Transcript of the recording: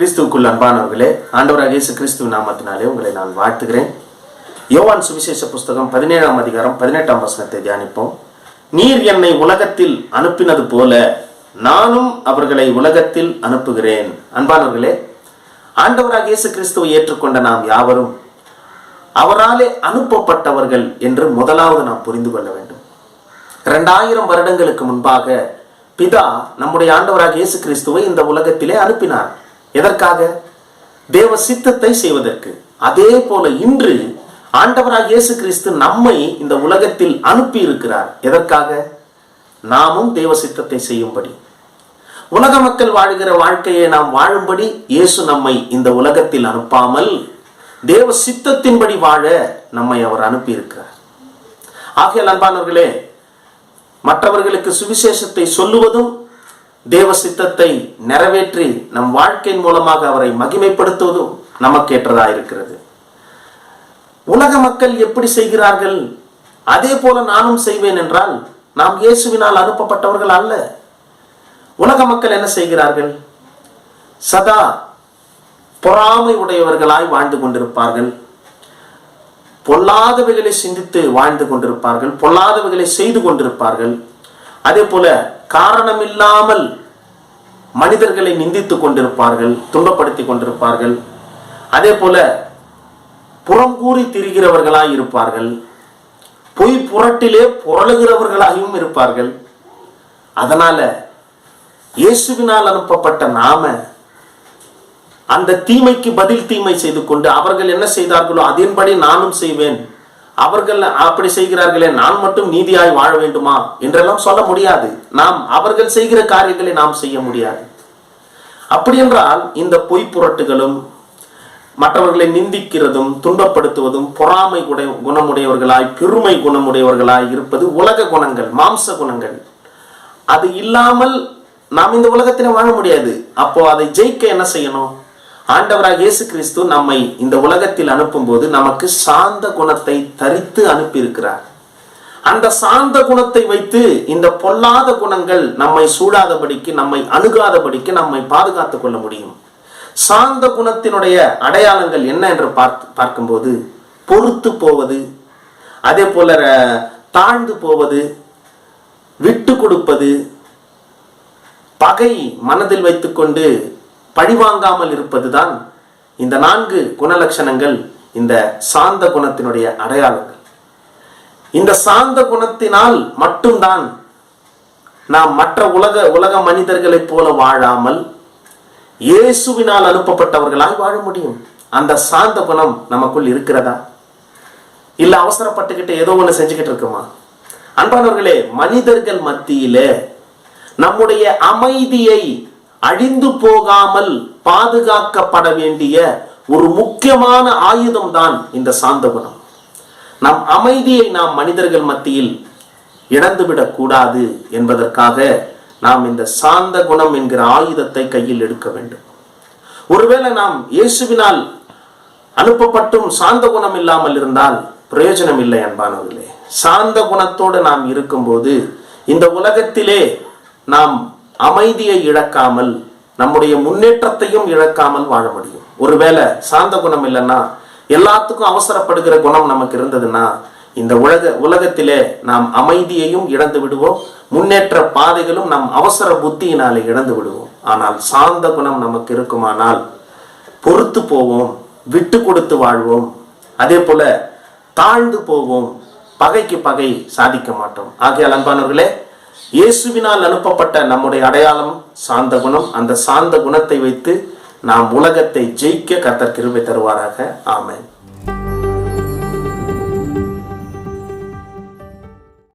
கிறிஸ்துவுக்குள் அன்பானவர்களே ஆண்டவராக இயேசு கிறிஸ்துவ நாமத்தினாலே உங்களை நான் வாழ்த்துகிறேன். யோவான் சுவிசேஷ புஸ்தகம் பதினேழாம் அதிகாரம் பதினெட்டாம் வசனத்தை தியானிப்போம். நீர் என்னை உலகத்தில் அனுப்பினது போல நானும் அவர்களை உலகத்தில் அனுப்புகிறேன். அன்பானவர்களே ஆண்டவராக இயேசு கிறிஸ்துவை ஏற்றுக்கொண்ட நாம் யாவரும் அவராலே அனுப்பப்பட்டவர்கள் என்று முதலாவது நாம் புரிந்து கொள்ள வேண்டும். இரண்டாயிரம் வருடங்களுக்கு முன்பாக பிதா நம்முடைய ஆண்டவராக இயேசு கிறிஸ்துவை இந்த உலகத்திலே அனுப்பினார். எதற்காக? தேவ சித்தத்தை செய்வதற்கு. அதே போல இன்று ஆண்டவராக இயேசு கிறிஸ்து நம்மை இந்த உலகத்தில் அனுப்பி இருக்கிறார் எதற்காக? நாமும் தேவ சித்தத்தை செய்யும்படி. உலக மக்கள் வாழ்கிற வாழ்க்கையை நாம் வாழும்படி இயேசு நம்மை இந்த உலகத்தில் அனுப்பாமல் தேவ சித்தத்தின்படி வாழ நம்மை அவர் அனுப்பியிருக்கிறார். ஆகிய அன்பானவர்களே மற்றவர்களுக்கு சுவிசேஷத்தை சொல்லுவதும் தேவ சித்தத்தை நிறைவேற்றி நம் வாழ்க்கையின் மூலமாக அவரை மகிமைப்படுத்துவதும் நமக்கேற்றதா இருக்கிறது. உலக மக்கள் எப்படி செய்கிறார்கள்? அதே போல நானும் செய்வேன் என்றால் நாம் இயேசுவினால் அனுப்பப்பட்டவர்கள் அல்ல. உலக மக்கள் என்ன செய்கிறார்கள்? சதா பொறாமை உடையவர்களாய் வாழ்ந்து கொண்டிருப்பார்கள். பொல்லாதவைகளை சிந்தித்து வாழ்ந்து கொண்டிருப்பார்கள். பொல்லாதவைகளை செய்து கொண்டிருப்பார்கள். அதே போல காரணமில்லாமல் மனிதர்களை நிந்தித்துக் கொண்டிருப்பார்கள் துன்பப்படுத்தி கொண்டிருப்பார்கள். அதே போல புறங்கூறி திரிகிறவர்களாய் இருப்பார்கள். பொய் புரட்டிலே புரளுகிறவர்களாகவும் இருப்பார்கள். அதனால இயேசுவினால் அனுப்பப்பட்ட நாம அந்த தீமைக்கு பதில் தீமை செய்து கொண்டு அவர்கள் என்ன செய்தார்களோ அதன்படி நானும் செய்வேன். அவர்கள் அப்படி செய்கிறார்களே நான் மட்டும் நீதியாய் வாழ வேண்டுமா? என்றெல்லாம் சொல்ல முடியாது. நாம் அவர்கள் செய்கிற காரியங்களை நாம் செய்ய முடியாது. அப்படி என்றால் இந்த பொய் புரட்டுகளும் மற்றவர்களை நிந்திக்கிறதும் துன்பப்படுத்துவதும் பொறாமை குடை குணமுடையவர்களாய் பெருமை குணமுடையவர்களாய் இருப்பது உலக குணங்கள் மாம்ச குணங்கள். அது இல்லாமல் நாம் இந்த உலகத்தில் வாழ முடியாது. அப்போ அதை ஜெயிக்க என்ன செய்யணும்? ஆண்டவராக இயேசு கிறிஸ்து நம்மை இந்த உலகத்தில் அனுப்பும்போது நமக்கு சாந்த குணத்தை தரித்து அனுப்பியிருக்கிறார். அந்த சாந்த குணத்தை வைத்து இந்த பொல்லாத குணங்கள் நம்மை சூடாதபடிக்கு நம்மை அணுகாதபடிக்கு நம்மை பாதுகாத்துக் கொள்ள முடியும். சாந்த குணத்தினுடைய அடையாளங்கள் என்ன என்று பார்த்து பார்க்கும்போது பொறுத்து போவது அதே போல தாழ்ந்து போவது விட்டு கொடுப்பது பகை மனதில் வைத்துக்கொண்டு பழிவாங்காமல் இருப்பதுதான் இந்த நான்கு குணலட்சணங்கள் இந்த சாந்த குணத்தினுடைய அடையாளங்கள். இந்த சாந்த குணத்தினால் மட்டும்தான் நாம் மற்ற உலக உலக மனிதர்களைப் போல வாழாமல் இயேசுவினால் அனுப்பப்பட்டவர்களாய் வாழ முடியும். அந்த சாந்த குணம் நமக்குள் இருக்கிறதா? இல்ல அவசரப்பட்டுக்கிட்டு ஏதோ ஒன்று செஞ்சுக்கிட்டு இருக்குமா? அன்பானவர்களே மனிதர்கள் மத்தியிலே நம்முடைய அமைதியை அழிந்து போகாமல் பாதுகாக்கப்பட வேண்டிய ஒரு முக்கியமான ஆயுதம் தான் இந்த சாந்த குணம் நம் அமைதியை நாம் மனிதர்கள் மத்தியில் இழந்துவிடக் கூடாது என்பதற்காக நாம் இந்த சாந்த குணம் என்கிற ஆயுதத்தை கையில் எடுக்க வேண்டும். ஒருவேளை நாம் இயேசுவினால் அனுப்பப்பட்டும் சாந்த குணம் இல்லாமல் இருந்தால் பிரயோஜனம் இல்லை அன்பானவர்களே. சாந்த குணத்தோடு நாம் இருக்கும்போது இந்த உலகத்திலே நாம் அமைதியை இழக்காமல் நம்முடைய முன்னேற்றத்தையும் இழக்காமல் வாழ முடியும். ஒருவேளை சாந்த குணம் இல்லைன்னா எல்லாத்துக்கும் அவசரப்படுகிற குணம் நமக்கு இருந்ததுன்னா இந்த உலக உலகத்திலே நாம் அமைதியையும் இழந்து விடுவோம் முன்னேற்ற பாதைகளும் நம் அவசர புத்தியினாலே இழந்து விடுவோம். ஆனால் சாந்த குணம் நமக்கு இருக்குமானால் பொறுத்து போவோம் விட்டு கொடுத்து வாழ்வோம் அதே போல தாழ்ந்து போவோம் பகைக்கு பகை சாதிக்க மாட்டோம். ஆகிய அன்பானவர்களே இயேசுவினால் அனுப்பப்பட்ட நம்முடைய அடையாளம் சாந்த குணம் அந்த சாந்த குணத்தை வைத்து நாம் உலகத்தை ஜெயிக்க கர்த்தர் கிருபை தருவாராக. ஆமேன்.